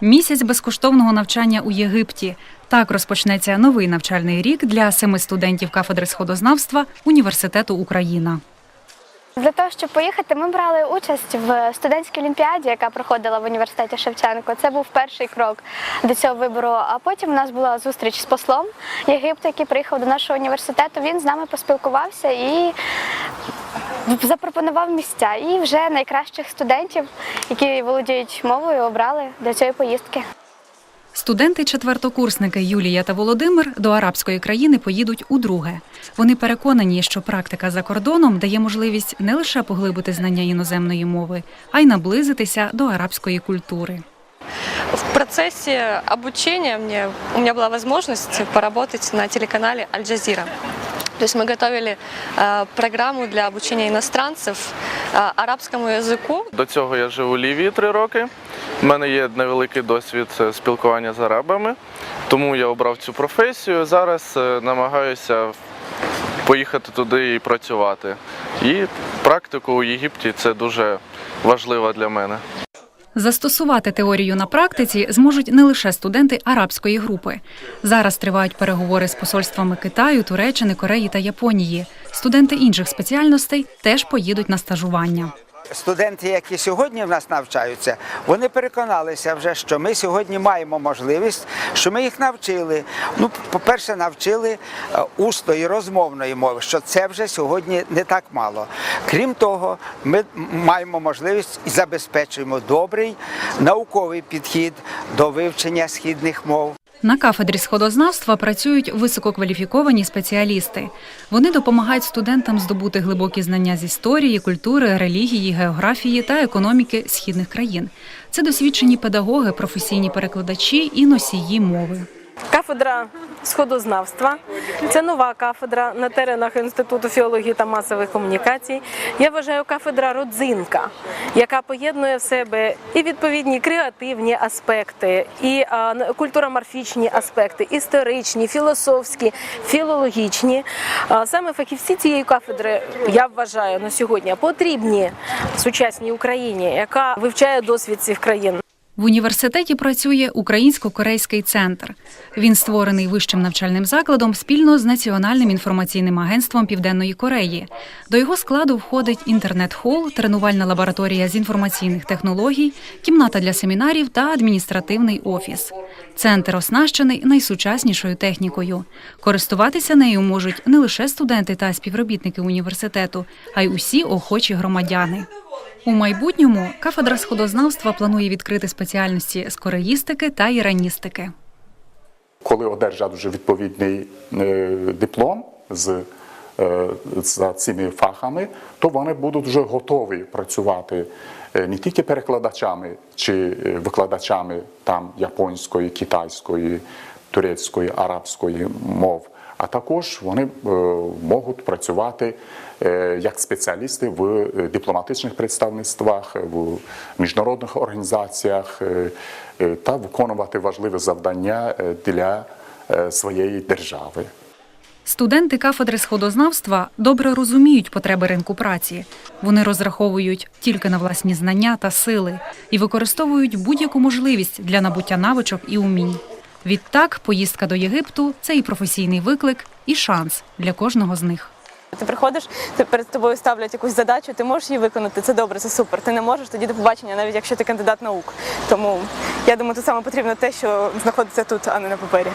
Місяць безкоштовного навчання у Єгипті. Так розпочнеться новий навчальний рік для семи студентів кафедри сходознавства Університету Україна. Для того, щоб поїхати, ми брали участь в студентській олімпіаді, яка проходила в університеті Шевченко. Це був перший крок до цього вибору. А потім у нас була зустріч з послом Єгипту, який приїхав до нашого університету. Він з нами поспілкувався і запропонував місця. І вже найкращих студентів, які володіють мовою, обрали для цієї поїздки. Студенти-четвертокурсники Юлія та Володимир до арабської країни поїдуть удруге. Вони переконані, що практика за кордоном дає можливість не лише поглибити знання іноземної мови, а й наблизитися до арабської культури. В процессе обучения мне, у меня была возможность поработать на телеканале Аль-Джазира. То есть мы готовили э, программу для обучения иностранцев э, арабскому языку. До цього я жив у Лівії три роки. У мене є невеликий досвід е, спілкування з арабами, тому я обрав цю професію. Зараз е, намагаюся поїхати туди і працювати. І практику у Єгипті це дуже важливо для мене. Застосувати теорію на практиці зможуть не лише студенти арабської групи. Зараз тривають переговори з посольствами Китаю, Туреччини, Кореї та Японії. Студенти інших спеціальностей теж поїдуть на стажування. Студенти, які сьогодні в нас навчаються, вони переконалися вже, що ми сьогодні маємо можливість, що ми їх навчили. Ну, по-перше, навчили е, усної розмовної мови, що це вже сьогодні не так мало. Крім того, ми маємо можливість і забезпечуємо добрий науковий підхід до вивчення східних мов. На кафедрі сходознавства працюють висококваліфіковані спеціалісти. Вони допомагають студентам здобути глибокі знання з історії, культури, релігії, географії та економіки східних країн. Це досвідчені педагоги, професійні перекладачі і носії мови. Кафедра сходознавства це нова кафедра на теренах Інституту філології та масових комунікацій. Я вважаю кафедра родзинка, яка поєднує в себе і відповідні креативні аспекти, і культуроморфічні аспекти, історичні, філософські, філологічні. Саме фахівці цієї кафедри я вважаю на сьогодні потрібні сучасній Україні, яка вивчає досвід цих країн. В університеті працює Українсько-корейський центр. Він створений вищим навчальним закладом спільно з Національним інформаційним агентством Південної Кореї. До його складу входить інтернет-хол, тренувальна лабораторія з інформаційних технологій, кімната для семінарів та адміністративний офіс. Центр оснащений найсучаснішою технікою. Користуватися нею можуть не лише студенти та співробітники університету, а й усі охочі громадяни. У майбутньому кафедра сходознавства планує відкрити спеціальності з кореїстики та іраністики. коли одержать вже відповідний е, диплом з, е, за цими фахами, то вони будуть вже готові працювати е, не тільки перекладачами чи викладачами там японської, китайської, турецької, арабської мов. А також вони е, можуть працювати е, як спеціалісти в е, дипломатичних представництвах, в міжнародних організаціях та виконувати важливі завдання для своєї держави. Студенти кафедри сходознавства добре розуміють потреби ринку праці. Вони розраховують тільки на власні знання та сили і використовують будь-яку можливість для набуття навичок і умінь. Відтак, поїздка до Єгипту це і професійний виклик, і шанс для кожного з них. Ти приходиш, ти перед тобою ставлять якусь задачу, ти можеш її виконати. Це добре, це супер. Ти не можеш тоді до побачення, навіть якщо ти кандидат наук. Тому я думаю, тут саме потрібно те, що знаходиться тут, а не на папері.